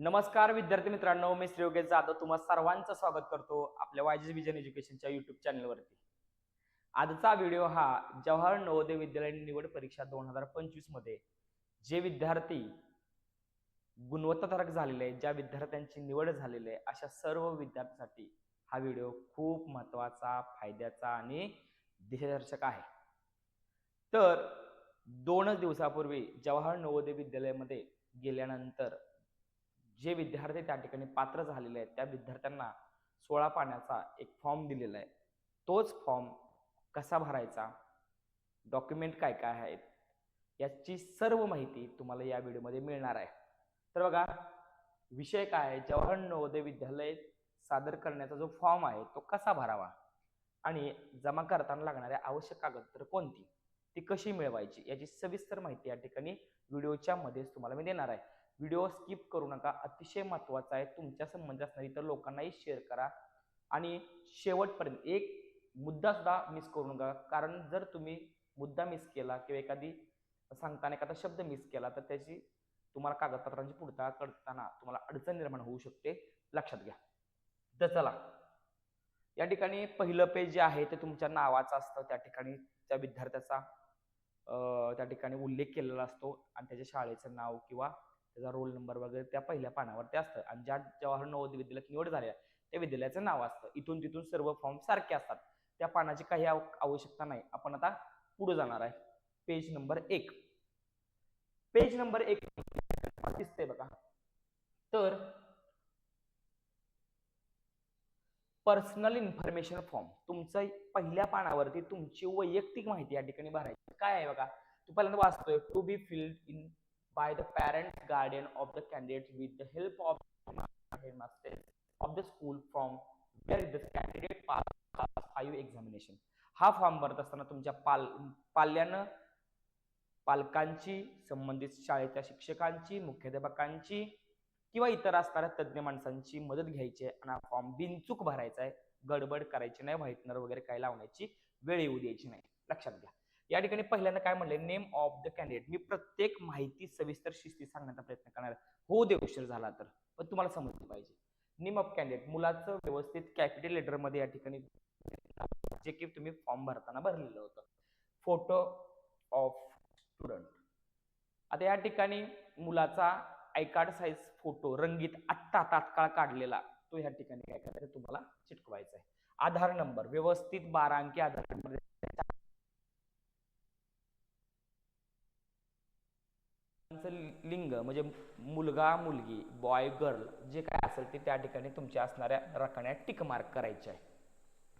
नमस्कार विद्यार्थी मित्रांनो मी श्री योगेश जाधव. तुम्हा सर्वांचं स्वागत करतो आपल्या वायजेस विजन एज्युकेशनच्या युट्यूब चॅनलवरती आजचा व्हिडिओ हा जवाहर नवोदय विद्यालय निवड परीक्षा दोन हजार पंचवीसमध्ये जे विद्यार्थी गुणवत्ताधारक झालेले आहेत ज्या विद्यार्थ्यांची निवड झालेली आहे अशा सर्व विद्यार्थ्यांसाठी हा व्हिडिओ खूप महत्त्वाचा फायद्याचा आणि दिशादर्शक आहे. तर दोनच दिवसापूर्वी जवाहर नवोदय विद्यालयामध्ये गेल्यानंतर जे विद्यार्थी त्या ठिकाणी पात्र झालेले आहेत त्या विद्यार्थ्यांना सोळा पाण्याचा एक फॉर्म दिलेला आहे. तोच फॉर्म कसा भरायचा? डॉक्युमेंट काय काय आहेत? याची सर्व माहिती तुम्हाला या व्हिडिओमध्ये मिळणार आहे. तर बघा विषय काय आहे? जवाहर नवोदय विद्यालय सादर करण्याचा जो फॉर्म आहे तो कसा भरावा? आणि जमा करताना लागणाऱ्या आवश्यक कागदपत्र कोणती? ती कशी मिळवायची? याची सविस्तर माहिती या ठिकाणी व्हिडिओच्या मध्येच तुम्हाला मी देणार आहे. व्हिडिओ स्किप करू नका. अतिशय महत्त्वाचा आहे तुमच्या संबंध असणारी इतर लोकांनाही शेअर करा. आणि शेवटपर्यंत एक मुद्दा सुद्धा मिस करू नका. कारण जर तुम्ही मुद्दा मिस केला किंवा एखादी सांगताना एखादा शब्द मिस केला तर त्याची तुम्हाला कागदपत्रांची पुढता करताना तुम्हाला अडचण निर्माण होऊ शकते. लक्षात घ्या. तर चला. या ठिकाणी पहिलं पेज जे आहे ते तुमच्या नावाचं असतं. त्या ठिकाणी त्या विद्यार्थ्याचा त्या ठिकाणी उल्लेख केलेला असतो. आणि त्याच्या शाळेचं नाव किंवा त्याचा रोल नंबर वगैरे त्या पहिल्या पानावरती असतं. आणि ज्या जवाहर नवोदय विद्यालयात निवड झाल्या त्या विद्यालयाचं नाव असतं. इथून तिथून सर्व फॉर्म सारखे असतात. त्या पानाची काही आवश्यकता नाही. आपण आता पुढे जाणार आहे. पेज नंबर एक. पेज नंबर एक दिसते बघा. तर पर्सनल इन्फॉर्मेशन फॉर्म तुमचं पहिल्या पानावरती तुमची वैयक्तिक माहिती या ठिकाणी भरायची. काय आहे बघा? तू पहिल्यांदा वाचतोय. To be filled in by the parents guardian of the candidate with the help of headmaster of the school from where this candidate passed class 5 examination. हा फॉर्म भरत असताना तुमच्या पाल पाल्यानं पालकांची संबंधित शाळेच्या शिक्षकांची मुख्याध्यापकांची किंवा इतर असणाऱ्या तज्ज्ञ माणसांची मदत घ्यायची आहे आणि हा फॉर्म बिनचूक भरायचा आहे गडबड करायची नाही व्हाईटनर वगैरे काही लावण्याची वेळ येऊ द्यायची नाही. लक्षात घ्या. या ठिकाणी पहिल्यांदा काय म्हणले नेम ऑफ द कॅन्डिडेट मी प्रत्येक माहिती सविस्तर शिस्ती सांगण्याचा प्रयत्न करणार हो दे उशीर झाला तर. पण तुम्हाला समजलं पाहिजे. नेम ऑफ कॅन्डिडेट मुलाचं व्यवस्थित कॅपिटल लेटरमध्ये या ठिकाणी जे की तुम्ही फॉर्म भरताना भरलेलं होतं. फोटो ऑफ स्टुडंट आता या ठिकाणी मुलाचा आयकार्ड साईज फोटो रंगीत आत्ता तात्काळ काढलेला तो या ठिकाणी काय करायचा तुम्हाला चिटकवायचा आहे आधार नंबर व्यवस्थित बारा अंकी आधार नंबर लिंग म्हणजे मुलगा मुलगी बॉय गर्ल जे काय असेल ते त्या ठिकाणी तुमच्या असणाऱ्या रकण्यात टिक मार्क करायचे आहे.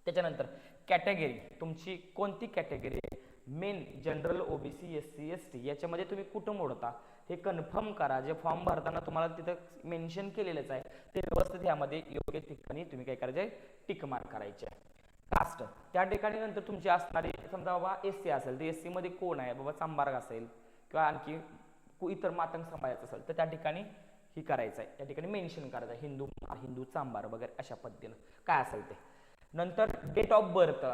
त्याच्यानंतर कॅटेगरी तुमची कोणती कॅटेगरी आहे? Main general OBC S C S T याच्यामध्ये तुम्ही कुठं मोडता? हे कन्फर्म करा. जे फॉर्म भरताना तुम्हाला तिथं मेन्शन केलेलंच आहे ते व्यवस्थित यामध्ये योग्य ठिकाणी तुम्ही काय करायचे? टिक मार्क करायचे आहे. कास्ट त्या ठिकाणी नंतर तुमची असणारी समजा बाबा एस सी असेल तर एस सीमध्ये कोण आहे? बाबा चांबार्ग असेल किंवा आणखी इतर मातंग समाजाचं असेल तर त्या ठिकाणी ही करायचं आहे. त्या ठिकाणी मेन्शन करायचं आहे. हिंदू हिंदू चांबार वगैरे अशा पद्धतीनं. काय असेल ते? नंतर डेट ऑफ बर्थ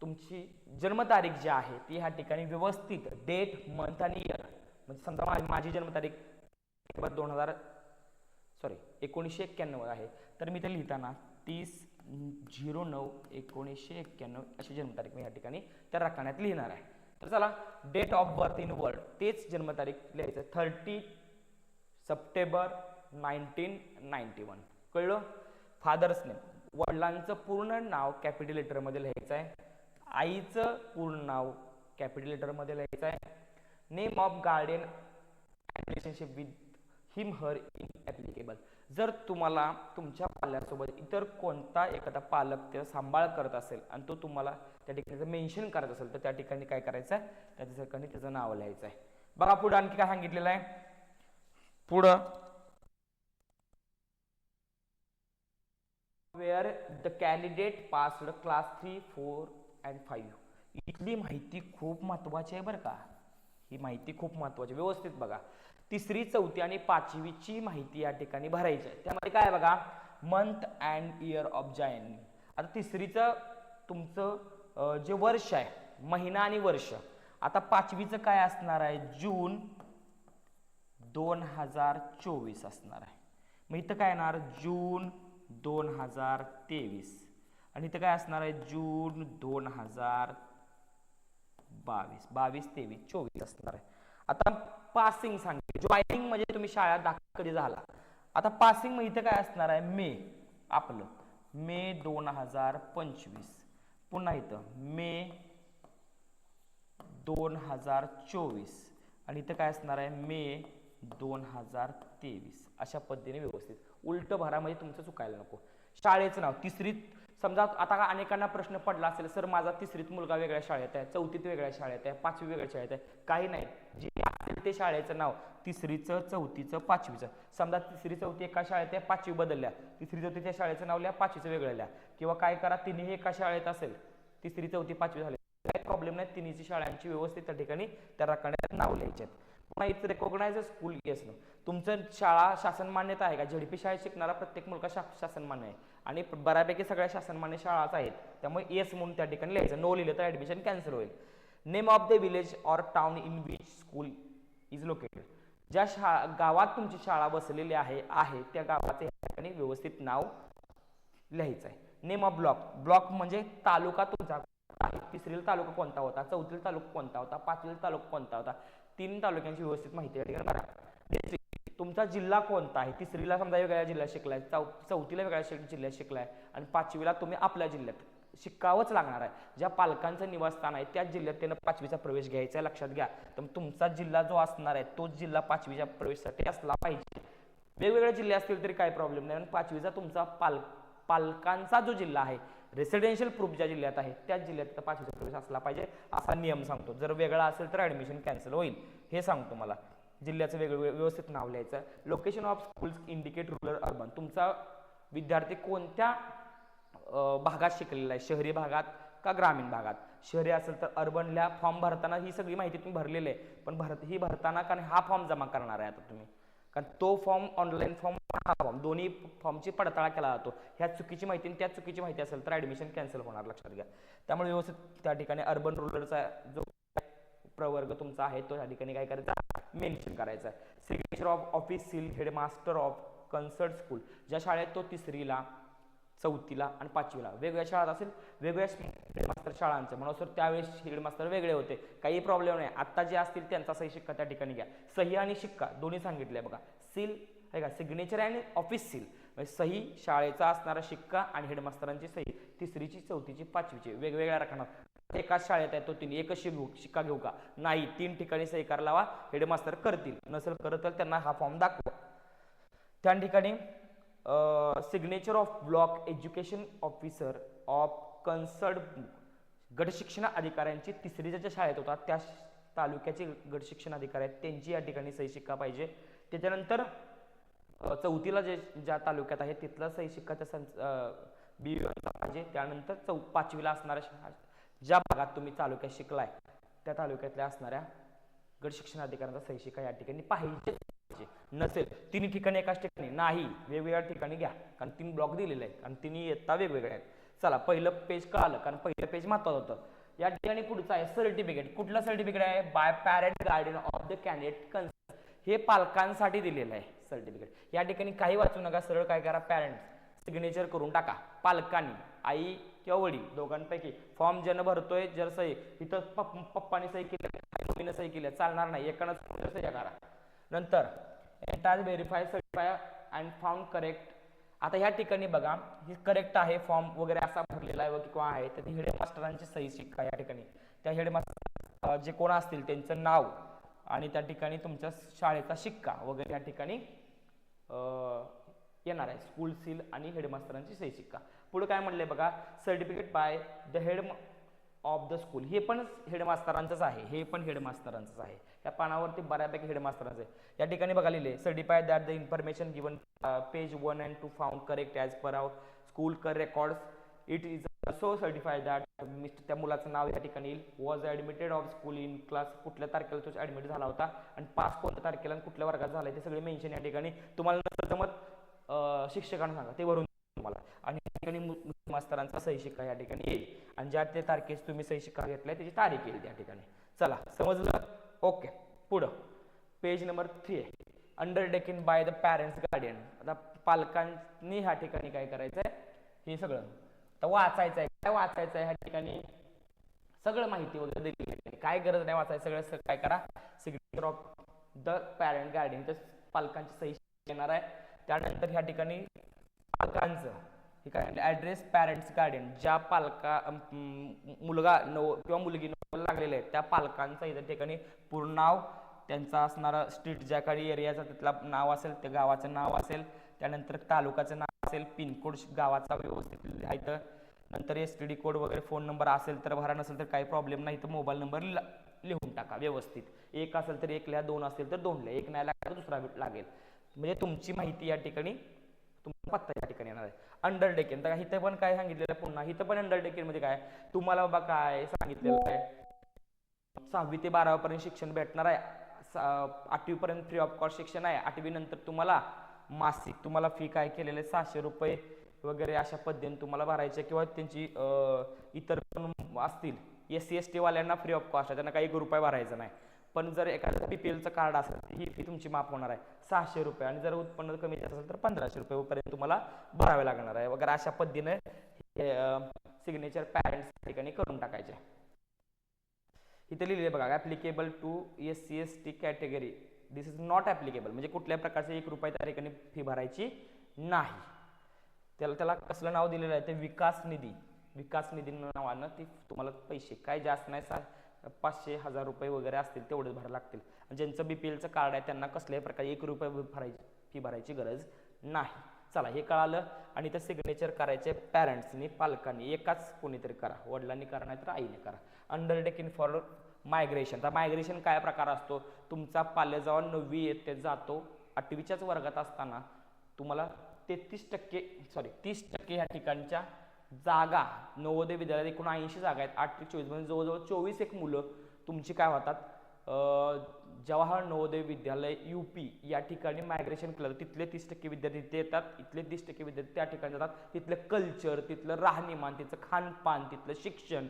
तुमची जन्मतारीख जी आहे ती ह्या ठिकाणी व्यवस्थित डेट मंथ आणि इयर म्हणजे समजा माझी माझी जन्मतारीख दोन हजार सॉरी एकोणीसशे एक्क्याण्णव आहे. तर मी ते लिहिताना तीस झिरो नऊ एकोणीसशे एक्क्याण्णव अशी जन्मतारीख मी या ठिकाणी त्या रकान्यात लिहिणार आहे. तर चला date of birth in words तेच जन्मतारीख लिहायचं. Thirty September nineteen ninety one कळलं? फादर्स नेम वडिलांचं पूर्ण नाव कॅपिटल लेटरमध्ये लिहायचं आहे. आईचं पूर्ण नाव कॅपिटल लेटरमध्ये लिहायचं आहे. Name of guardian relationship with him her in applicable जर तुम्हाला तुमच्या पाल्यासोबत इतर कोणता एखादा पालक त्याचा सांभाळ करत असेल आणि तो तुम्हाला त्या ठिकाणी मेन्शन करत असेल तर त्या ठिकाणी काय करायचं आहे? त्या ठिकाणी त्याचं नाव लिहायचं आहे. बघा पुढं आणखी काय सांगितलेलं आहे? पुढं. Where the candidate passed class three four and five इथली माहिती खूप महत्वाची आहे बरं का. ही माहिती खूप महत्वाची आहे. व्यवस्थित बघा. तिसरी चौथी आणि पाचवीची माहिती या ठिकाणी भरायची आहे. त्यामध्ये काय बघा? मंथ अँड इयर ऑफ जायन आता तिसरीचं तुमचं जे वर्ष आहे महिना आणि वर्ष आता पाचवीचं काय असणार आहे? जून दोन हजार चोवीस असणार आहे. मग इथं काय येणार? जून दोन हजार तेवीस. आणि इथं काय असणार आहे? जून दोन हजार बावीस. बावीस तेवीस चोवीस असणार आहे. आता पासिंग सांगितले जॉईनिंग म्हणजे तुम्ही शाळा दाखल कधी झाला? आता पासिंग मग इथं काय असणार आहे? मे. आपलं. मे दोन हजार पंचवीस. पुन्हा इथं. मे दोन हजार चोवीस. आणि इथं काय असणार आहे? मे दोन हजार तेवीस. अशा पद्धतीने व्यवस्थित. उलट भरामध्ये तुमचं चुकायला नको. शाळेचं नाव तिसरीत समजा आता का अनेकांना प्रश्न पडला असेल सर माझा तिसरीत मुलगा वेगळ्या शाळेत आहे चौथीत वेगळ्या शाळेत आहे पाचवी वेगळ्या शाळेत आहे. काही नाही. जे असेल ते शाळेचं नाव तिसरीचं चौथीचं पाचवीचं. समजा तिसरी चौथी एका शाळेत आहे पाचवी बदलल्या. तिसरी चौथीच्या शाळेचं नाव लिहा पाचवीचं वेगळं लिहा. किंवा काय करा तिन्ही एका शाळेत असेल. तिसरी चौथी पाचवी झाली. काही प्रॉब्लेम नाही तिन्हीची शाळांची व्यवस्थित त्या ठिकाणी त्या राखण्यात नाव लिहायचे पुन्हा इथं रेकॉग्नाइज स्कूल येस तुमचं शाळा शासन मान्यता आहे का? झडपी शाळेत शिकणारा प्रत्येक मुलगा शा शासन मान्य आहे. आणि बऱ्यापैकी सगळ्या शासनमान्य शाळाच आहेत. त्यामुळे येस म्हणून त्या ठिकाणी लिहायचं. नो लिहिलं तर ॲडमिशन कॅन्सल होईल. Name of the village or town in which school is located ज्या शा गावात तुमची शाळा बसलेली आहे आहे त्या गावाचे या ठिकाणी व्यवस्थित नाव लिहायचं आहे नेम ऑफ ब्लॉक ब्लॉक म्हणजे तालुका तुमचा तिसरील तिसरीला तालुका कोणता होता? चौथीला तालुका कोणता होता? पाचवीला तालुका कोणता होता? तीन तालुक्यांची व्यवस्थित माहिती या ठिकाणी तुमचा जिल्हा कोणता आहे? तिसरीला समजा वेगळ्या जिल्ह्यात शिकलाय चौ चौथीला वेगळ्या शि- जिल्ह्यात शिकलाय आणि पाचवीला तुम्ही आपल्या जिल्ह्यात शिकावंच लागणार आहे. ज्या पालकांचं निवासस्थान आहे त्याच जिल्ह्यात त्यानं पाचवीचा प्रवेश घ्यायचा आहे लक्षात घ्या. तर तुमचा जिल्हा जो असणार आहे तोच जिल्हा पाचवीच्या प्रवेशासाठी असला पाहिजे. वेगवेगळे जिल्हे असतील तरी काही प्रॉब्लेम नाही. आणि पाचवीचा तुमचा पाल पालकांचा जो जिल्हा आहे रेसिडेन्शियल प्रूफ ज्या जिल्ह्यात आहे त्याच जिल्ह्यात पाचवीचा प्रवेश असला पाहिजे असा नियम सांगतो. जर वेगळा असेल तर ॲडमिशन कॅन्सल होईल. हे सांगतो मला. जिल्ह्याचं वेगवेगळं व्यवस्थित नाव लिहायचं. Location of schools indicate rural urban तुमचा विद्यार्थी कोणत्या भागात शिकलेला आहे? शहरी भागात का ग्रामीण भागात? शहरी असेल तर अर्बनला फॉर्म भरताना ही सगळी माहिती तुम्ही भरलेली आहे. पण भरत ही भरताना कारण हा फॉर्म जमा करणार आहे आता तुम्ही. कारण तो फॉर्म ऑनलाईन फॉर्म हा फॉर्म दोन्ही फॉर्मची पडताळा केला जातो. ह्या चुकीची माहिती आणि त्या चुकीची माहिती असेल तर ॲडमिशन कॅन्सल होणार लक्षात घ्या. त्यामुळे व्यवस्थित त्या ठिकाणी अर्बन रुरलचा जो प्रवर्ग तुमचा आहे तो या ठिकाणी काय करायचा? मेन्शन करायचा signature of office seal headmaster of concerned school ज्या शाळेत तो तिसरीला चौथीला आणि पाचवीला वेगवेगळ्या शाळा असेल वेगवेगळ्या हेडमास्टर शाळांचे. म्हणून सर त्यावेळेस हेडमास्टर वेगळे होते. काही प्रॉब्लेम नाही. आत्ता जे असतील त्यांचा सही शिक्का त्या ठिकाणी घ्या. सही आणि शिक्का दोन्ही सांगितले बघा. सील आहे का सिग्नेचर आणि ऑफिस सील म्हणजे सही शाळेचा असणारा शिक्का आणि हेडमास्टरांची सही तिसरीची चौथीची पाचवीची वेगवेगळ्या रकानात. एकाच शाळेत आहे तो तिने एकच शिक शिक्का घेऊ का? नाही तीन ठिकाणी सही करायला लावा हेडमास्तर करतील. नसेल करत तर त्यांना हा फॉर्म दाखवा. त्या ठिकाणी signature of block education officer of concerned गटशिक्षण अधिकाऱ्यांची तिसरी ज्या शाळेत होता त्या तालुक्याचे गटशिक्षण अधिकारी आहेत त्यांची या ठिकाणी सही शिक्का पाहिजे. त्याच्यानंतर चौथीला जे ज्या तालुक्यात आहे तिथला सही शिक्का त्या बी पाहिजे. त्यानंतर चौ पाचवीला असणाऱ्या ज्या भागात तुम्ही तालुक्यात शिकलाय त्या तालुक्यातल्या असणाऱ्या गट शिक्षण अधिकाऱ्यांचा सही शिका या ठिकाणी पाहिजे. नसेल तिन्ही ठिकाणी एकाच ठिकाणी. नाही वेगवेगळ्या ठिकाणी घ्या. कारण तीन ब्लॉक दिलेले आहेत. आणि तिन्ही येता वेगवेगळ्या आहेत. चला पहिलं पेज कळालं. कारण पहिलं पेज महत्वाचं होतं. या ठिकाणी पुढचं आहे सर्टिफिकेट कुठलं सर्टिफिकेट आहे? By parent guardian of the candidate concerned हे पालकांसाठी दिलेलं आहे सर्टिफिकेट या ठिकाणी काही वाचू नका. सरळ काय करा पॅरेंट्स सिग्नेचर करून टाका. पालकांनी आई किंवा वडील दोघांपैकी. फॉर्म ज्यानं भरतोय जर सही. इथं पप पप्पानी सही केली मम्मीनं सही केली चालणार नाही. एकानं सही करा नंतर एटाज verify certify and form correct आता ह्या ठिकाणी बघा हे करेक्ट आहे फॉर्म वगैरे असा भरलेला आहे किंवा आहे तर हेडमास्टरांची सही शिक्का या ठिकाणी. त्या हेडमास्टर जे कोण असतील त्यांचं नाव आणि त्या ठिकाणी तुमच्या शाळेचा शिक्का वगैरे या ठिकाणी येणार आहे. स्कूल सील आणि हेडमास्तरांची सही शिक्का. पुढे काय म्हणलंय बघा? Certificate by the head of the school हे पण हेडमास्तरांचंच आहे. हे पण हेडमास्तरांचंच आहे. या पानावरती बऱ्यापैकी हेडमास्तरांचं आहे. या ठिकाणी बघा लिहिले certify that the information given page one and two found correct as per our school कर records it is so certify that mister त्या मुलाचं नाव या ठिकाणी येईल was admitted of school in class कुठल्या तारखेला तो ॲडमिट झाला होता? आणि पास कोणत्या तारखेला आणि कुठल्या वर्गात झाला ते सगळे मेन्शन या ठिकाणी. तुम्हाला जमत? शिक्षकांना सांगा. ते वरून तुम्हाला. आणि या ठिकाणी मास्तरांचा सही शिक्का या ठिकाणी येईल. आणि ज्या त्या तारखेस तुम्ही सही शिक्का घेतलाय त्याची तारीख येईल त्या ठिकाणी. चला समजलं? ओके पुढं. पेज नंबर थ्री आहे. Undertaking by the parents guardian आता पालकांनी ह्या ठिकाणी काय करायचं आहे हे सगळं. आता वाचायचं आहे काय वाचायचं आहे ह्या ठिकाणी? सगळं माहिती वगैरे दिली आहे. काय गरज नाही वाचायचं. सगळं सगळं काय करा. Signature of the parent guardian तर पालकांची सही येणार आहे. त्यानंतर ह्या ठिकाणी पालकांचं हे काय ॲड्रेस पॅरेंट्स गार्डियन ज्या पालका मुलगा नव किंवा मुलगी नवला लागलेले आहेत त्या पालकांचं इथं ठिकाणी पूर्ण नाव त्यांचं असणारा स्ट्रीट ज्या काही एरियाचा तिथला नाव असेल त्या गावाचं नाव असेल त्यानंतर तालुक्याचं नाव असेल पिनकोड गावाचा व्यवस्थित लिहायचं नंतर एस टी डी कोड वगैरे फोन नंबर असेल तर भरा नसेल तर काही प्रॉब्लेम नाही. तर मोबाईल नंबर लिहून टाका व्यवस्थित. एक असेल तर एक लिहा दोन असेल तर दोन लिहा. एक नाही लागला तर दुसरा लागेल. म्हणजे तुमची माहिती या ठिकाणी तुमचा पत्ता या ठिकाणी येणार आहे. अंडरटेकिंग तर इथं पण काय सांगितलेलं आहे पुन्हा? इथं पण अंडरटेकिंगमध्ये म्हणजे काय? तुम्हाला बाबा काय सांगितलेलं आहे? सहावी ते बारावीपर्यंत शिक्षण भेटणार आहे. आठवीपर्यंत फ्री ऑफ कॉस्ट शिक्षण आहे. आठवी नंतर तुम्हाला मासिक तुम्हाला फी काय केलेलं आहे? सहाशे रुपये वगैरे अशा पद्धतीने तुम्हाला भरायचे किंवा त्यांची इतर पण असतील. एस सी एस टी वाल्यांना फ्री ऑफ कॉस्ट आहे. त्यांना काही एक रुपये भरायचा नाही. पण जर एखाद्या एलचं कार्ड असेल ही फी तुमची माफ होणार आहे. सहाशे रुपये. आणि जर उत्पन्न कमी जास्त असेल तर पंधराशे रुपयेपर्यंत तुम्हाला भरावे लागणार आहे. वगैरे अशा पद्धतीने सिग्नेचर पॅरेंट्स ठिकाणी करून टाकायचे. इथे लिहिले बघा applicable to S C S T category this is not applicable म्हणजे कुठल्या प्रकारचे एक रुपये त्या ठिकाणी फी भरायची नाही. त्याला त्याला कसलं नाव दिलेलं आहे? ते विकास निधी. विकास निधी नावानं ती तुम्हाला पैसे. काय जास्त नाही सा पाचशे हजार रुपये वगैरे असतील तेवढेच भरायला लागतील. आणि ज्यांचं बी पी एलचं कार्ड आहे त्यांना कसल्याही प्रकारे एक रुपये भरायची फी भरायची गरज नाही. चला हे कळालं. आणि ते सिग्नेचर करायचे पॅरेंट्सनी पालकांनी. एकाच कोणीतरी करा. वडिलांनी करा नाही तर आईने करा. अंडरटेकिंग फॉर मायग्रेशन तर मायग्रेशन काय प्रकार असतो? तुमचा पाल्य जेव्हा नववी येते जातो आठवीच्याच वर्गात असताना तुम्हाला तेहतीस टक्के सॉरी तीस टक्के ह्या ठिकाणच्या जागा नवोदय विद्यालयात एकूण ऐंशी जागा आहेत आठ ते चोवीस. म्हणजे जवळजवळ चोवीस एक मुलं तुमची काय होतात? जवाहर नवोदय विद्यालय यू पी या ठिकाणी मायग्रेशन केलं जातं. तिथले तीस टक्के विद्यार्थी तिथे येतात इथले तीस टक्के विद्यार्थी त्या ठिकाणी जातात. तिथलं कल्चर तिथलं राहणीमान तिथलं खानपान तिथलं शिक्षण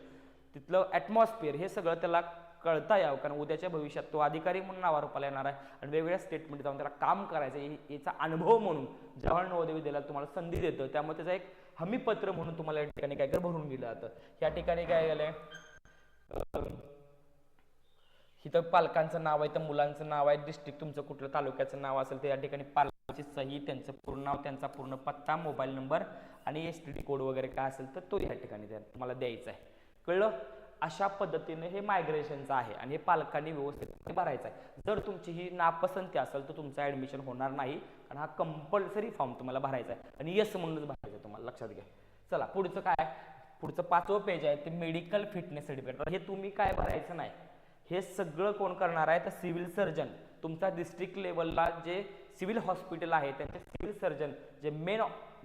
तिथलं ॲटमॉस्फिअर हे सगळं त्याला कळता यावं कारण उद्याच्या भविष्यात तो अधिकारी म्हणून नावारूपाला येणार आहे. आणि वेगवेगळ्या स्टेटमध्ये जाऊन त्याला काम करायचं आहे याचा अनुभव म्हणून जवाहर नवोदय विद्यालयात तुम्हाला संधी देतं त्यामुळे त्याचा एक हमीपत्र म्हणून तुम्हाला या ठिकाणी काय भरून दिलं जातं या ठिकाणी काय झालंय इथं पालकांचं नाव आहे तर मुलांचं नाव आहे डिस्ट्रिक्ट तुमचं कुठलं तालुक्याचं नाव असेल तर या ठिकाणी पालकांची सही त्यांचं पूर्ण नाव त्यांचा पूर्ण पत्ता मोबाईल नंबर आणि एस टी डी कोड वगैरे काय असेल तर तो या ठिकाणी द्या- तुम्हाला द्यायचा आहे. कळलं? अशा पद्धतीने हे मायग्रेशनचं आहे आणि हे पालकांनी व्यवस्थित भरायचं आहे. जर तुमची ही नापसंती असेल तर तुमचं ऍडमिशन होणार नाही. आणि हा कंपल्सरी फॉर्म तुम्हाला भरायचा आहे. आणि येस म्हणूनच भरायचा आहे तुम्हाला. लक्षात घ्या. चला पुढचं काय? पुढचं पाचवं पेज आहे ते मेडिकल फिटनेस सर्टिफिकेट हे तुम्ही काय भरायचं नाही. हे सगळं कोण करणार आहे? तर सिव्हिल सर्जन तुमचा डिस्ट्रिक्ट लेवलला जे सिव्हिल हॉस्पिटल आहे त्यांचे सिव्हिल सर्जन जे मेन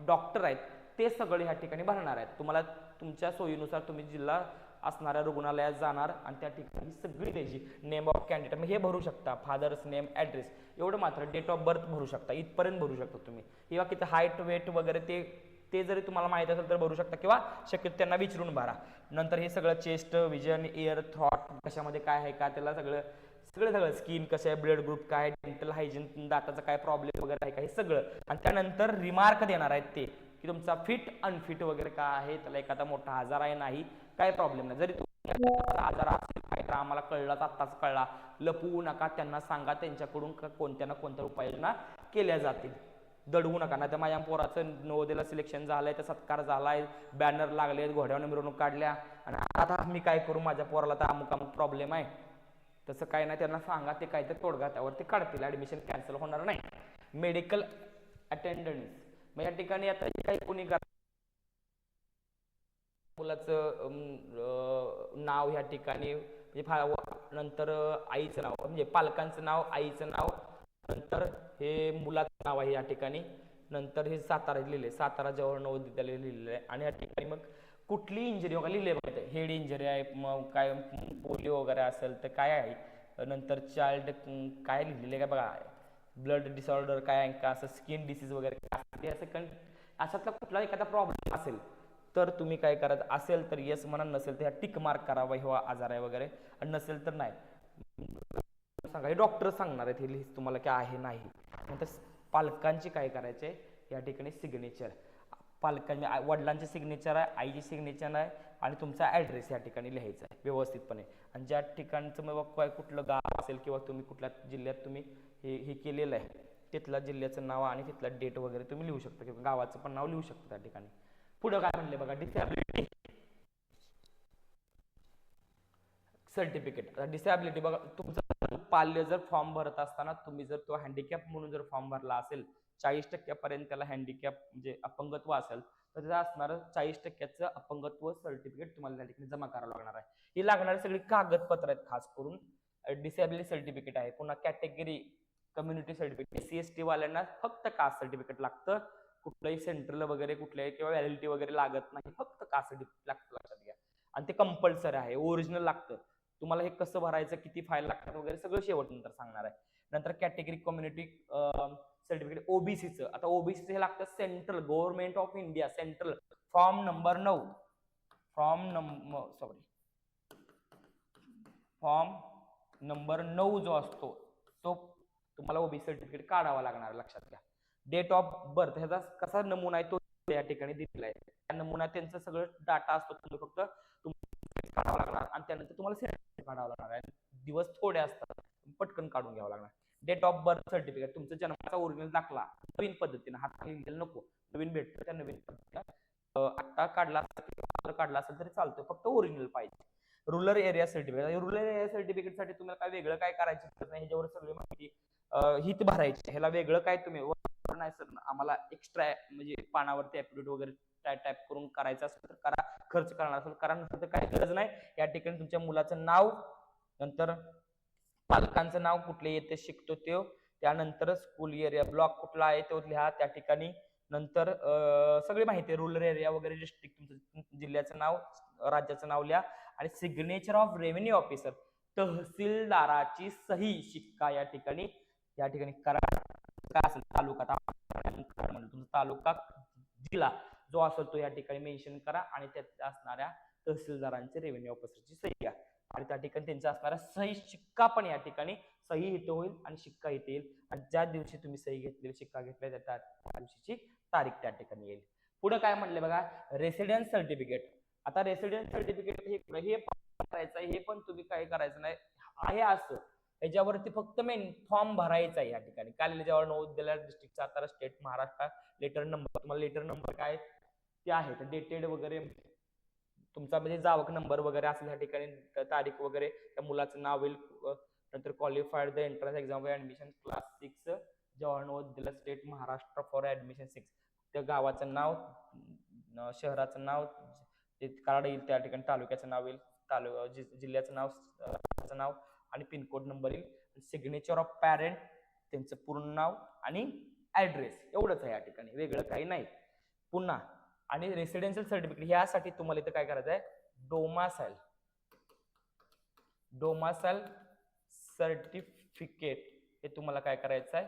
डॉक्टर आहेत ते सगळे ह्या ठिकाणी भरणार आहेत. तुम्हाला तुमच्या सोयीनुसार तुम्ही जिल्हा असणाऱ्या रुग्णालयात जाणार आणि त्या ठिकाणी सगळी त्याची नेम ऑफ कॅन्डिडेट मग हे भरू शकता. फादर्स नेम ॲड्रेस एवढं मात्र डेट ऑफ बर्थ भरू शकता. इथपर्यंत भरू शकता तुम्ही. किंवा किती हाईट वेट वगैरे ते ते जरी तुम्हाला माहीत असेल तर भरू शकता. किंवा शक्यतो त्यांना विचारून भरा. नंतर हे सगळं चेस्ट विजन एअर थॉट कशामध्ये काय आहे का त्याला सगळं सगळं सगळं स्किन कसं आहे ब्लड ग्रुप काय डेंटल हायजीन दाताचा काय प्रॉब्लेम वगैरे आहे का हे सगळं. आणि त्यानंतर रिमार्क देणार आहेत ते की तुमचा फिट अनफिट वगैरे काय आहे त्याला एखादा मोठा आजार आहे नाही. काय प्रॉब्लेम नाही. जरी तुम्हाला आजार असेल तर आम्हाला कळलाच आत्ताच कळला. लपवू नका त्यांना सांगा त्यांच्याकडून कोणत्या ना कोणत्या उपाययोजना केल्या जातील. दडवू नका. नाही तर माझ्या पोराचं नवोदयला सिलेक्शन झालंय तर सत्कार झालाय बॅनर लागले घोड्यावर मिरवणूक काढल्या. आणि आता मी काय करू? माझ्या पोराला तर अमुक अमुक प्रॉब्लेम आहे. तसं काय नाही. त्यांना सांगा ते काय तर तोडगा त्यावरती काढतील. ऍडमिशन कॅन्सल होणार नाही. मेडिकल अटेंडन्स मग या ठिकाणी आता जे काही कोणी करा मुलाचं नाव ह्या ठिकाणी म्हणजे फा- नंतर आईचं नाव म्हणजे पालकांचं नाव आईचं नाव नंतर हे मुलाचं नाव आहे या ठिकाणी नंतर हे सातारा लिहिले सातारा जवाहर नवोदय लिहिलेलं आहे आणि या ठिकाणी मग कुठली इंजरी वगैरे लिहिले पाहिजे हेड इंजरी आहे मग काय पोलिओ वगैरे असेल तर काय आहे? नंतर चाइल्ड काय लिहिलेलं आहे का बघा? ब्लड डिसऑर्डर काय आहे का? असं स्किन डिसीज वगैरे काय असं कण अशातला कुठला एखादा प्रॉब्लेम असेल तर तुम्ही काय करायचं? असेल तर येस म्हणा नसेल तर ह्या टिक मार्क करावा किंवा आजार आहे वगैरे. आणि नसेल तर नाही. सांगा हे डॉक्टर सांगणार आहेत हे लिस्ट तुम्हाला काय आहे नाही. नंतर पालकांची काय करायचे? या ठिकाणी सिग्नेचर पालकांनी वडिलांचे सिग्नेचर आहे आईची सिग्नेचर आहे आणि तुमचा ॲड्रेस या ठिकाणी लिहायचा आहे व्यवस्थितपणे. आणि ज्या ठिकाणचं मग काय कुठलं गाव असेल किंवा तुम्ही कुठल्या जिल्ह्यात तुम्ही हे हे केलेलं आहे तिथल्या जिल्ह्याचं नाव आणि तिथला डेट वगैरे तुम्ही लिहू शकता. किंवा गावाचं पण नाव लिहू शकता त्या ठिकाणी. पुढं काय म्हणले बघा डिसॅबिलिटी सर्टिफिकेट डिसॅबिलिटी बघा तुमचा पाल्य जर फॉर्म भरत असताना तुम्ही जर तो हँडिकॅप म्हणून जर फॉर्म भरला असेल चाळीस टक्क्यापर्यंत त्याला हँडिकॅप म्हणजे अपंगत्व असेल तर त्याचं असणारं चाळीस टक्क्याचं अपंगत्व सर्टिफिकेट तुम्हाला त्या ठिकाणी जमा करावं लागणार आहे. ही लागणारी सगळी कागदपत्र आहेत खास करून. डिसेबिलिटी सर्टिफिकेट आहे. पुन्हा category community certificate S C S वाल्यांना फक्त कास्ट सर्टिफिकेट लागतं. कुठलंही सेंट्रल वगैरे कुठल्याही किंवा व्हॅलिडिटी वगैरे लागत नाही फक्त कासडी लागतं लक्षात घ्या. आणि ते कंपल्सरी आहे ओरिजिनल लागतं. तुम्हाला हे कसं भरायचं किती फाईल लागतात वगैरे सगळं शेवट नंतर सांगणार आहे. नंतर कॅटेगरी कम्युनिटी सर्टिफिकेट ओबीसीचं आता ओबीसीचं हे लागतं central government of India central form number नऊ. Form number sorry form number नऊ जो असतो तो तुम्हाला ओबीसी सर्टिफिकेट काढावा लागणार लक्षात घ्या. डेट ऑफ बर्थ ह्याचा कसा नमुना आहे तो या ठिकाणी दिलेला आहे. त्या नमुना त्यांचं सगळं डाटा असतो. तुम्ही फक्त काढावा लागणार आणि त्यानंतर तुम्हाला सर्टिफिकेट काढावं लागणार आहे. दिवस थोडे असतात पटकन काढून घ्यावं लागणार. डेट ऑफ बर्थ सर्टिफिकेट तुमचा जन्माचा ओरिजिनल दाखला नवीन पद्धतीने हात लिहिलेलं नको. नवीन भेटतो त्या नवीन आता काढला असेल काढला असेल तरी चालतो फक्त ओरिजिनल पाहिजे. Rural area certificate rural area सर्टिफिकेटसाठी तुम्हाला काय वेगळं काय करायचं नाही ह्याच्यावर सगळी माहिती हित भरायची ह्याला वेगळं काय तुम्ही वर नाही सर. आम्हाला एक्स्ट्रा म्हणजे पानावरती ऍप्टिट्यूड वगैरे टाईप करून करायचं असेल तर करा. खर्च करणार असेल करा. नसेल तर काही गरज नाही. या ठिकाणी तुमच्या मुलाचं नाव नंतर पालकांचं नाव कुठले येते शिकतो ते त्यानंतर स्कूल एरिया ब्लॉक कुठला आहे तो लिहा. त्या ठिकाणी नंतर सगळी माहिती रुरल एरिया वगैरे डिस्ट्रिक्ट तुमचं जिल्ह्याचं नाव राज्याचं नाव लिहा. आणि सिग्नेचर ऑफ रेव्हेन्यू ऑफिसर तहसीलदाराची सही शिक्का या ठिकाणी. या ठिकाणी करा. काय असेल तालुका म्हणजे तुमचा तालुका जिल्हा जो असेल तो या ठिकाणी मेन्शन करा आणि त्यात असणाऱ्या तहसीलदारांचे रेव्हेन्यू ऑफिसरची सही घ्या. आणि त्या ठिकाणी त्यांचा असणारा सही शिक्का पण या ठिकाणी सही इथे होईल आणि शिक्का इथे येईल. आणि ज्या दिवशी तुम्ही सही घेतलेली शिक्का घेतलाय त्या दिवशीची तारीख त्या ठिकाणी येईल. पुढे काय म्हणले बघा? रेसिडेन्स सर्टिफिकेट आता रेसिडेन्स सर्टिफिकेट हे हे करायचं हे पण तुम्ही काय करायचं नाही. आहे असं. याच्यावरती फक्त मेन फॉर्म भरायचा आहे या ठिकाणी काल ज्यावर Navodaya district Satara state Maharashtra letter number तुम्हाला लेटर नंबर काय ते आहे डेटेड वगैरे तुमचा म्हणजे जावक नंबर वगैरे असेल या ठिकाणी तारीख वगैरे त्या मुलाचं नाव येईल नंतर qualified the entrance exam admission class six Jawahar Navodaya state Maharashtra for admission six त्या गावाचं नाव शहराचं नाव ते कार्ड येईल त्या ठिकाणी तालुक्याचं नाव येईल तालु जि- जिल्ह्याचं नाव नाव आणि पिनकोड नंबर येईल सिग्नेचर ऑफ पॅरेंट त्यांचं पूर्ण नाव आणि ऍड्रेस एवढंच आहे या ठिकाणी. वेगळं काही नाही. पुन्हा आणि रेसिडेन्शियल सर्टिफिकेट ह्यासाठी तुम्हाला इथं काय करायचं आहे डोमासाईल डोमासाईल सर्टिफिकेट हे तुम्हाला काय करायचं आहे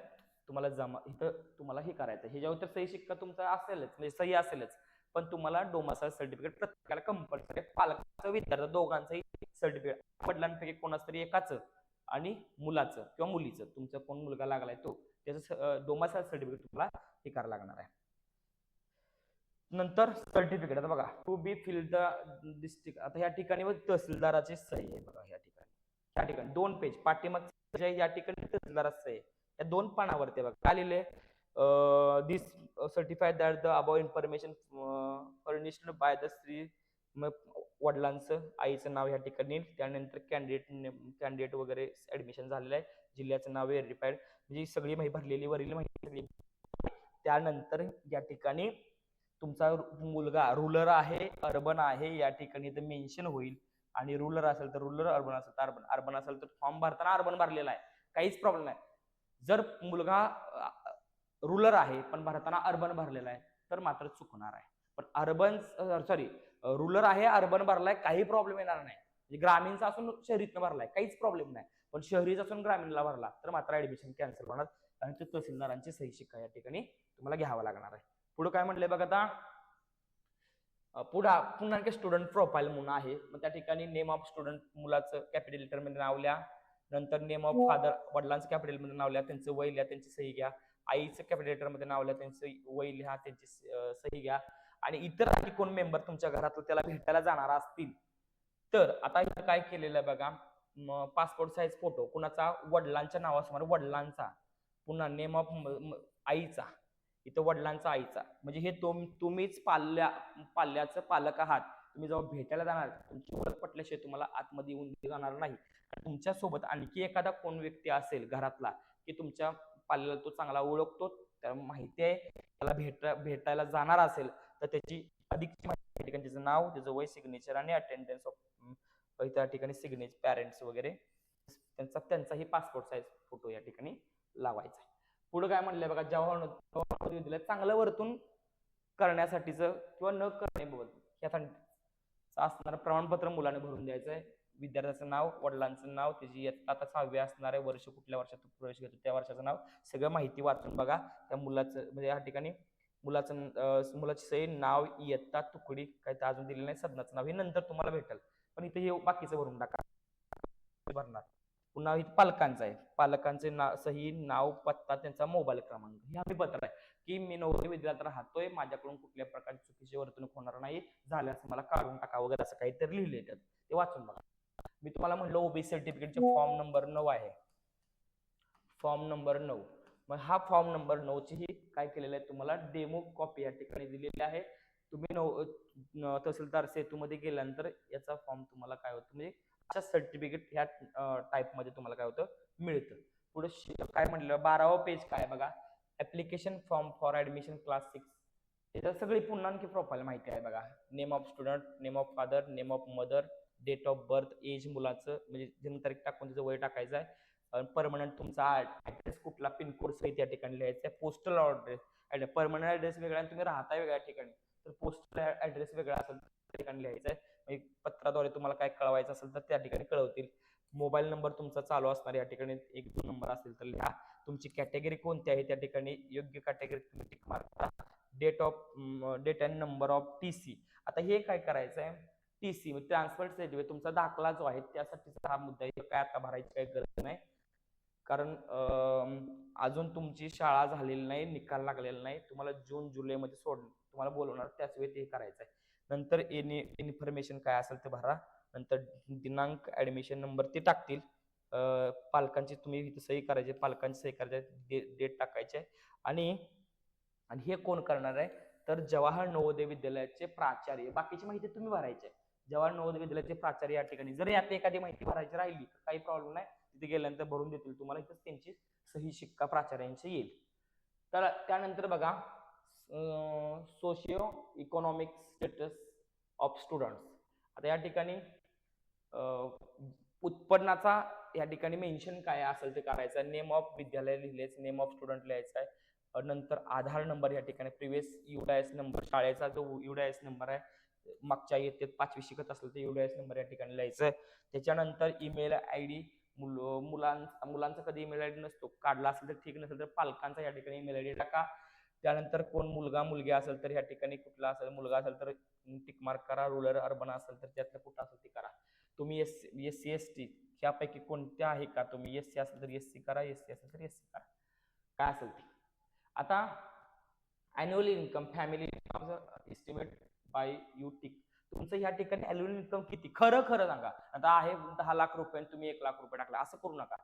तुम्हाला जमा इथं तुम्हाला हे करायचं आहे ह्याच्यावर तर सही शिक्का तुमचा असेलच म्हणजे सही असेलच. पण तुम्हाला डोमासा सर्टिफिकेट प्रत्येकाला कंपल्सरी पालकाचं विद्यार्थी दोघांचंही सर्टिफिकेट वडिलांपैकी कोणाच तरी एकाचं आणि मुलाचं किंवा मुलीचं. तुमचा कोण मुलगा लागलाय तो. त्याचं डोमासा सर्टिफिकेट तुम्हाला हे करावं लागणार आहे. नंतर सर्टिफिकेट आता बघा to be fill the district आता या ठिकाणी व तहसीलदाराची सही आहे बघा या ठिकाणी. या ठिकाणी दोन पेज पाठीमाग या ठिकाणी तहसीलदाराची सही आहे. या दोन पानावरती बघा. काय लिहिले this uh, certify that the above information furnished by the स्त्री मग वडिलांचं आईचं नाव या ठिकाणी त्यानंतर कॅन्डिडेट कॅन्डिडेट वगैरे ऍडमिशन झालेलं आहे. जिल्ह्याचं नाव व्हेरीफाईड म्हणजे ही सगळी माहिती भरलेली वरील माहिती सगळी. त्यानंतर या ठिकाणी तुमचा मुलगा रुलर आहे अर्बन आहे या ठिकाणी तर मेन्शन होईल. आणि रुलर असेल तर रुलर अर्बन असेल तर अर्बन अर्बन असेल तर फॉर्म भरताना अर्बन भरलेला आहे. काहीच प्रॉब्लेम नाही. जर मुलगा रुलर आहे पण भरताना अर्बन भरलेला आहे तर मात्र चुकणार आहे. पण अर्बन सॉरी रुलर आहे अर्बन भरलाय काही प्रॉब्लेम येणार नाही. म्हणजे ग्रामीणचा असून शहरीतनं भरलाय काहीच प्रॉब्लेम नाही. पण शहरीचा असून ग्रामीणला भरला तर मात्र ऍडमिशन कॅन्सल होणार. आणि ते तहसीलदारांची सही शिक्का या ठिकाणी तुम्हाला घ्यावा लागणार आहे. पुढे काय म्हटलंय बघा आता? पुढा पुन्हा आणखी स्टुडंट प्रोफाईल म्हणून आहे. मग त्या ठिकाणी नेम ऑफ स्टुडंट मुलाचं कॅपिटल लेटरमध्ये नाव लिहा. नंतर नेम ऑफ फादर वडिलांचं कॅपिटलमध्ये नाव लिहा. त्यांचं वय लिहा त्यांची सही घ्या. आईचं कॅबिनेटरमध्ये नाव लिहा त्यांचं वय लिहा त्यांची सही घ्या. आणि इतर आणखी कोण मेंबर तुमच्या घरात त्याला भेटायला जाणार असतील? तर आता इथं काय केलेलं आहे बघा पासपोर्ट साईज फोटो कुणाचा? वडिलांच्या नावासमोर वडिलांचा. पुन्हा नेम ऑफ आईचा. इथं वडिलांचा आईचा. म्हणजे हे तुम तुम्हीच पाल्या पाल्याचं पालक आहात. तुम्ही जेव्हा भेटायला जाणार तुमची ओळख पटल्याशिवाय तुम्हाला आतमध्ये येऊन जाणार नाही. तुमच्यासोबत आणखी एखादा कोण व्यक्ती असेल घरातला की तुमच्या पाल्याला तो चांगला ओळखतो त्याला माहिती आहे त्याला भेट भेटायला जाणार असेल तर त्याची अधिकची माहिती ठिकाणी त्याचं नाव त्याचं वय सिग्नेचर आणि अटेंडन्स ऑफ त्या ठिकाणी सिग्नेचर पॅरेंट्स वगैरे त्यांचा त्यांचाही पासपोर्ट साईज फोटो या ठिकाणी लावायचा आहे. पुढे काय म्हणलंय बघा जवाहर दिलं चांगलं वर्तून करण्यासाठीच किंवा न करण्याबाबत यासाठी असणारं प्रमाणपत्र मुलाने भरून द्यायचं आहे विद्यार्थ्याचं नाव वडिलांचं नाव त्याची इयत्ता आता सहावी असणार आहे वर्ष कुठल्या वर्षात प्रवेश घेतो त्या वर्षाचं नाव सगळं माहिती वाचून बघा. त्या मुलाचं म्हणजे या ठिकाणी मुलाचं मुलाची सही नाव इयत्ता तुकडी काय तर अजून दिलेलं नाही सदनाचं नाव हे नंतर तुम्हाला भेटेल. पण इथे हे बाकीचं भरून टाका. भरणार. पुन्हा इथे पालकांचं आहे. पालकांचे नाव सही नाव पत्ता त्यांचा मोबाईल क्रमांक. हे आम्ही पत्र आहे की मी नवरी विद्यालयात राहतोय माझ्याकडून कुठल्या प्रकारची चुकीची वर्तणूक होणार नाही झाल्यास मला काढून टाका वगैरे असं काहीतरी लिहिले ते वाचून बघा. मी तुम्हाला म्हणलं ओबीसी सर्टिफिकेटचे फॉर्म नंबर नऊ आहे. फॉर्म नंबर नऊ. मग हा फॉर्म नंबर नऊची ही काय केलेलं आहे तुम्हाला? डेमो कॉपी या ठिकाणी दिलेली आहे. तुम्ही नऊ तहसीलदार सेतूमध्ये गेल्यानंतर याचा फॉर्म तुम्हाला काय होतं? म्हणजे अशा सर्टिफिकेट ह्या टाईपमध्ये तुम्हाला काय होतं? मिळतं. पुढे काय म्हटलं? बारावं पेज काय बघा? Application form for admission class six त्याच्यात सगळी पूर्णांकी प्रोफाईल माहिती आहे बघा. Name of student name of father name of mother date of birth age मुलाचं म्हणजे जन्मतारीख टाकून त्याचं वय टाकायचं आहे. परमनंट तुमचा ऍड्रेस कुठला पिनकोड सहित या ठिकाणी लिहायचा आहे. पोस्टल ॲड्रेस परमनंट ॲड्रेस वेगळा आणि तुम्ही राहता वेगळ्या ठिकाणी. तर पोस्टल ॲड्रेस वेगळा असेल त्या ठिकाणी लिहायचा आहे. म्हणजे पत्राद्वारे तुम्हाला काय कळवायचं असेल तर त्या ठिकाणी कळवतील. मोबाईल नंबर तुमचा चालू असणार या ठिकाणी. एक दोन नंबर असेल तर लिहा. तुमची कॅटेगरी कोणती आहे त्या ठिकाणी? योग्य कॅटेगरी तुम्ही टिक मार्क करा date of date and number of T C आता हे काय करायचं आहे? टी सी ट्रान्सफर सर्टिफिकेट तुमचा दाखला जो आहे त्यासाठीचा हा मुद्दा आहे काय आता भरायची काही गरज नाही. कारण अजून तुमची शाळा झालेली नाही निकाल लागलेला नाही. तुम्हाला जून जुलैमध्ये सोड तुम्हाला बोलवणार त्याच वेळी ते करायचं आहे. नंतर एनी इन्फॉर्मेशन काय असेल ते भरा. नंतर दिनांक ऍडमिशन नंबर ते टाकतील. पालकांची तुम्ही इथं सही करायची पालकांची सही करायची डेट टाकायची आहे. आणि आणि हे कोण करणार आहे? तर जवाहर नवोदय विद्यालयाचे प्राचार्य बाकीची माहिती तुम्ही भरायची आहे. जवाहर नवोदय विद्यालयाचे प्राचार्य या ठिकाणी जर यात एखादी माहिती भरायची राहिली तर काही प्रॉब्लेम नाही. तिथे गेल्यानंतर भरून देतील तुम्हाला इथं त्यांची सही शिक्का प्राचार्यांची येईल. तर त्यानंतर बघा socio economic status of students आता या ठिकाणी उत्पन्नाचा या ठिकाणी मेन्शन काय असेल ते करायचं नेम ऑफ विद्यालय लिहिलेच नेम ऑफ स्टुडंट लिहायचा आहे. नंतर आधार नंबर या ठिकाणी प्रिव्हियस युडायस नंबर शाळेचा जो युडायस नंबर आहे मागच्या येते पाचवी शिकत असेल तर युडायस नंबर या ठिकाणी लिहायचं. त्याच्यानंतर ईमेल आय डी मुल मुलांचा मुलांचा कधी ईमेल आय डी नसतो काढला असेल तर ठीक नसेल तर पालकांचा या ठिकाणी ईमेल आय डी टाका. त्यानंतर कोण मुलगा मुलगी असेल तर या ठिकाणी कुठला असेल मुलगा असेल तर टिक मार्क करा रुरल अर्बन असेल तर त्यातलं कुठं असेल ते करा. तुम्ही S S C S T ह्यापैकी कोणत्या आहे का? तुम्ही एस सी असेल तर एस सी करा एस सी असेल तर एस सी करा. काय असेल ते? आता annual income family estimate by you tick तुमचं ह्या ठिकाणी अॅन्युअल इन्कम किती? खरं खरं सांगा. आता आहे दहा लाख रुपये तुम्ही एक लाख रुपये टाकला असं करू नका.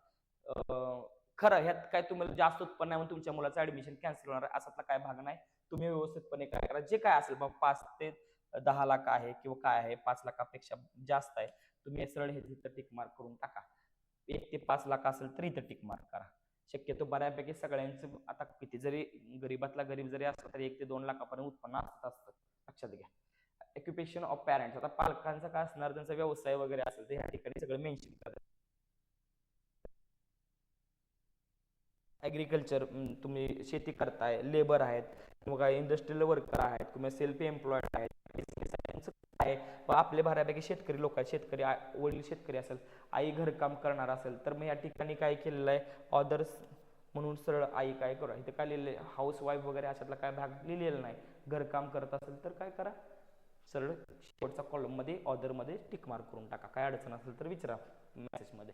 खरं ह्यात काय तुम्हाला जास्त उत्पन्न आहे म्हणून तुमच्या मुलाचं ऍडमिशन कॅन्सल होणार आहे असातला काय भाग नाही. तुम्ही व्यवस्थितपणे काय करा जे काय असेल मग पाच ते दहा लाख आहे किंवा काय आहे पाच लाखापेक्षा जास्त आहे तुम्ही सरळ हे इथं टिक मार्क करून टाका. एक ते पाच लाख असेल तर इथं टिक मार्क करा. शक्यतो बऱ्यापैकी सगळ्यांचं आता किती जरी गरीबातला गरीब जरी असला तरी एक ते दोन लाखापर्यंत उत्पन्न असत असतं. लक्षात घ्या. एक्युपेशन ऑफ पॅरेंट्स आता पालकांचा काय असणार? त्यांचा व्यवसाय वगैरे असेल तर ह्या ठिकाणी सगळं मेन्शन करतात. ॲग्रिकल्चर तुम्ही शेती करताय लेबर आहेत किंवा इंडस्ट्रियल वर्कर आहेत किंवा सेल्फ एम्प्लॉयड आहेत काय? आहे? व आपले बऱ्यापैकी शेतकरी लोक आहेत. शेतकरी वडील शेतकरी असेल आई घरकाम करणार असेल तर मग या ठिकाणी काय केलेलं आहे? ऑदर्स म्हणून सरळ आई काय करा? इथं काय लिहिलं हाऊस वाईफ वगैरे अशातला काय भाग लिहिलेला नाही. घरकाम करत असेल तर काय करा? सरळ शेवटचा कॉलममध्ये ऑर्डरमध्ये टिक मार्क करून टाका. काय अडचण असेल तर विचारा मेसेजमध्ये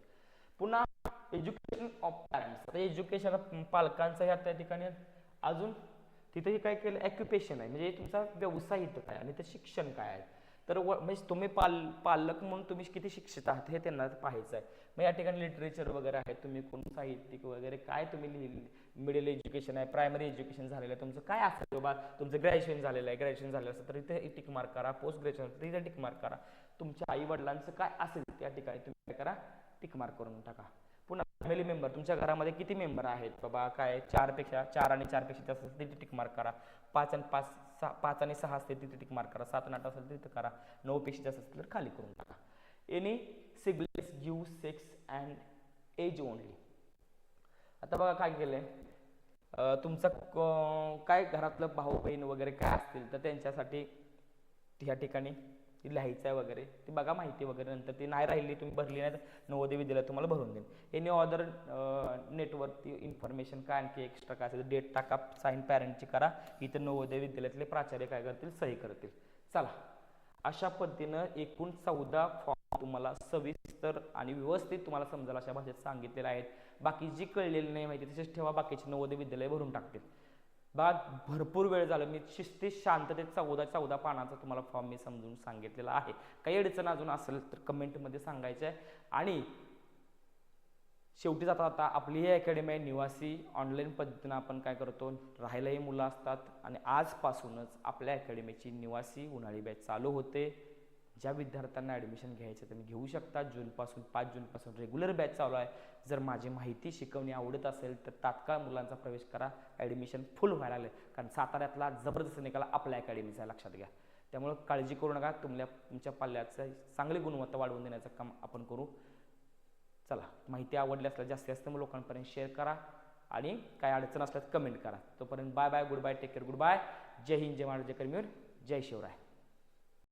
पुन्हा एज्युकेशन ऑफ पॅरेंट्स आता एज्युकेशन पालकांचं ह्या त्या ठिकाणी अजून तिथेही काय केलं? ॲक्युपेशन आहे. म्हणजे तुमचा व्यवसाय इथं काय? आणि ते शिक्षण काय आहे? तर व म्हणजे तुम्ही पाल पालक म्हणून तुम्ही किती शिक्षित आहात हे त्यांना पाहायचं आहे. मग या ठिकाणी लिटरेचर वगैरे आहे. तुम्ही कोण साहित्यिक वगैरे काय तुम्ही लिहिले मिडल एज्युकेशन आहे प्रायमरी एज्युकेशन झालेलं आहे. तुमचं काय असेल बाबा तुमचं ग्रॅज्युएशन झालेलं आहे ग्रॅज्युएशन झालेलं असेल तर इथे टिक मार्क करा पोस्ट ग्रॅज्युएशन तर इथे टिक मार्क करा. तुमच्या आई वडिलांचं काय असेल त्या ठिकाणी तुम्ही काय करा टिक मार्क करून टाका. पुन्हा फॅमिली मेंबर तुमच्या घरामध्ये किती मेंबर आहेत? बाबा काय चारपेक्षा चार आणि चारपेक्षा जास्त असेल तिथे टिक मार्क करा. पाच आणि पाच सहा पाच आणि सहा असते तिथे टिक मार्क करा. सात आणि आठ असेल तिथे करा. नऊ पेक्षा जास्त असतील तर खाली करून टाका. Any sickness you sex and age only आता बघा काय केलंय. तुमचा काय घरातलं भाऊ बहीण वगैरे काय असतील तर त्यांच्यासाठी ह्या ठिकाणी लिहायचं आहे वगैरे ती बघा माहिती वगैरे नंतर ती नाही राहिली तुम्ही भरली नाही तर नवोदय विद्यालय तुम्हाला भरून देईन. एनी ऑदर नेटवरती इन्फॉर्मेशन काय आणखी एक्स्ट्रा काय असेल डेट टाका साईन पॅरेंटची करा इथं नवोदय विद्यालयातले प्राचार्य काय करतील सही करतील. चला अशा पद्धतीनं एकूण चौदा फॉर्म तुम्हाला सविस्तर आणि व्यवस्थित तुम्हाला समजायला अशा भाषेत सांगितलेले आहेत. बाकी जी कळलेली नाही माहिती तसेच ठेवा बाकीचे नवोदय विद्यालय भरून टाकतील. बघा भरपूर वेळ झाला मी शिस्तीत शांततेत चौदा चौदा पानाचा तुम्हाला फॉर्म मी समजून सांगितलेला आहे. काही अडचण अजून असेल तर कमेंटमध्ये सांगायचं आहे आणि शेवटी जाता जाता आपली ही अकॅडमी आहे निवासी ऑनलाईन पद्धतीनं आपण काय करतो राहायलाही मुलं असतात. आणि आजपासूनच आपल्या अकॅडमीची निवासी उन्हाळी बॅच चालू होते. ज्या विद्यार्थ्यांना ॲडमिशन घ्यायचं त्यांनी घेऊ शकता. जूनपासून पाच जूनपासून रेग्युलर बॅच चालू आहे. जर माझी माहिती शिकवणी आवडत असेल तर तात्काळ मुलांचा प्रवेश करा. ॲडमिशन फुल व्हायला लागले कारण साताऱ्यातला जबरदस्त निकाल आपल्या अकॅडमीचा लक्षात घ्या. त्यामुळं काळजी करू नका. तुमल्या तुमच्या पाल्याचं चांगली गुणवत्ता वाढवून देण्याचं काम आपण करू. चला माहिती आवडली असल्यास जास्तीत जास्त लोकांपर्यंत शेअर करा आणि काय अडचण असल्यास कमेंट करा. तोपर्यंत bye bye good bye take care good bye जय हिंद जय महाराज जय कर्मीवर जय शिवराय.